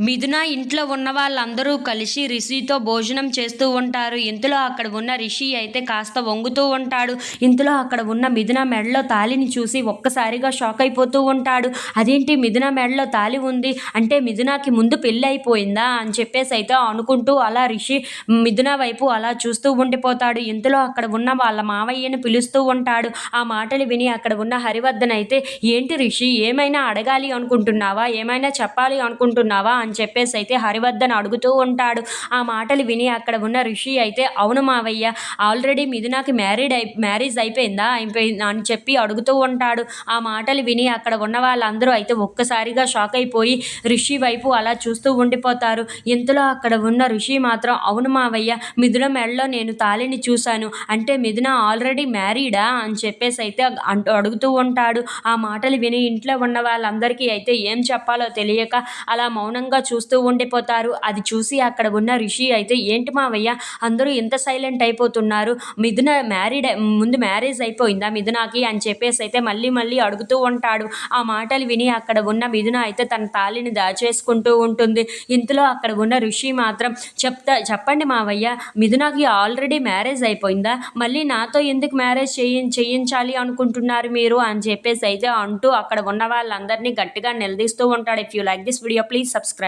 మిథున ఇంట్లో ఉన్న వాళ్ళందరూ కలిసి రిషితో భోజనం చేస్తూ ఉంటారు. ఇంతలో అక్కడ ఉన్న రిషి అయితే కాస్త వంగుతూ ఉంటాడు. ఇంతలో అక్కడ ఉన్న మిథున మెడలో తాలిని చూసి ఒక్కసారిగా షాక్ అయిపోతూ ఉంటాడు. అదేంటి మిథున మెడలో తాలి ఉంది? అంటే మిథునకి ముందు పెళ్ళి అయిపోయిందా? అని చెప్పేసి అయితే అనుకుంటూ అలా రిషి మిథున వైపు అలా చూస్తూ ఉండిపోతాడు. ఇంతలో అక్కడ ఉన్న వాళ్ళ మావయ్యని పిలుస్తూ ఉంటాడు. ఆ మాటలు విని అక్కడ ఉన్న హరివర్ధన్ అయితే ఏంటి రిషి ఏమైనా అడగాలి అనుకుంటున్నావా? ఏమైనా చెప్పాలి అనుకుంటున్నావా? అని అని చెప్పేసి అయితే హరివర్ధన్ అడుగుతూ ఉంటాడు. ఆ మాటలు విని అక్కడ ఉన్న ఋషి అయితే అవును మావయ్య ఆల్రెడీ మిథునాకి మ్యారీడ్ అయి మ్యారేజ్ అయిపోయిందా? అయిపోయిందా? అని చెప్పి అడుగుతూ ఉంటాడు. ఆ మాటలు విని అక్కడ ఉన్న వాళ్ళందరూ అయితే ఒక్కసారిగా షాక్ అయిపోయి ఋషి వైపు అలా చూస్తూ ఉండిపోతారు. ఇంతలో అక్కడ ఉన్న ఋషి మాత్రం అవును మావయ్య మిథున మెడలో నేను తాళిని చూశాను. అంటే మిథున ఆల్రెడీ మ్యారీడా? అని చెప్పేసి అయితే అంటూ అడుగుతూ ఉంటాడు. ఆ మాటలు విని ఇంట్లో ఉన్న వాళ్ళందరికీ అయితే ఏం చెప్పాలో తెలియక అలా మౌనంగా చూస్తూ ఉండిపోతారు. అది చూసి అక్కడ ఉన్న రిషి అయితే ఏంటి మావయ్య అందరూ ఎంత సైలెంట్ అయిపోతున్నారు. మిథున మ్యారీడ్ ముందు మ్యారేజ్ అయిపోయిందా మిథునాకి? అని చెప్పేసి అయితే మళ్ళీ మళ్ళీ అడుగుతూ ఉంటాడు. ఆ మాటలు విని అక్కడ ఉన్న మిథున అయితే తన తాళిని దాచేసుకుంటూ ఉంటుంది. ఇంతలో అక్కడ ఉన్న ఋషి మాత్రం చెప్తా చెప్పండి మావయ్య మిథునాకి ఆల్రెడీ మ్యారేజ్ అయిపోయిందా? మళ్ళీ నాతో ఎందుకు మ్యారేజ్ చేయి చేయించాలి అనుకుంటున్నారు మీరు? అని చెప్పేసి అయితే అంటూ అక్కడ ఉన్న వాళ్ళందరినీ గట్టిగా నిలదీస్తూ ఉంటాడు. If you like this video please subscribe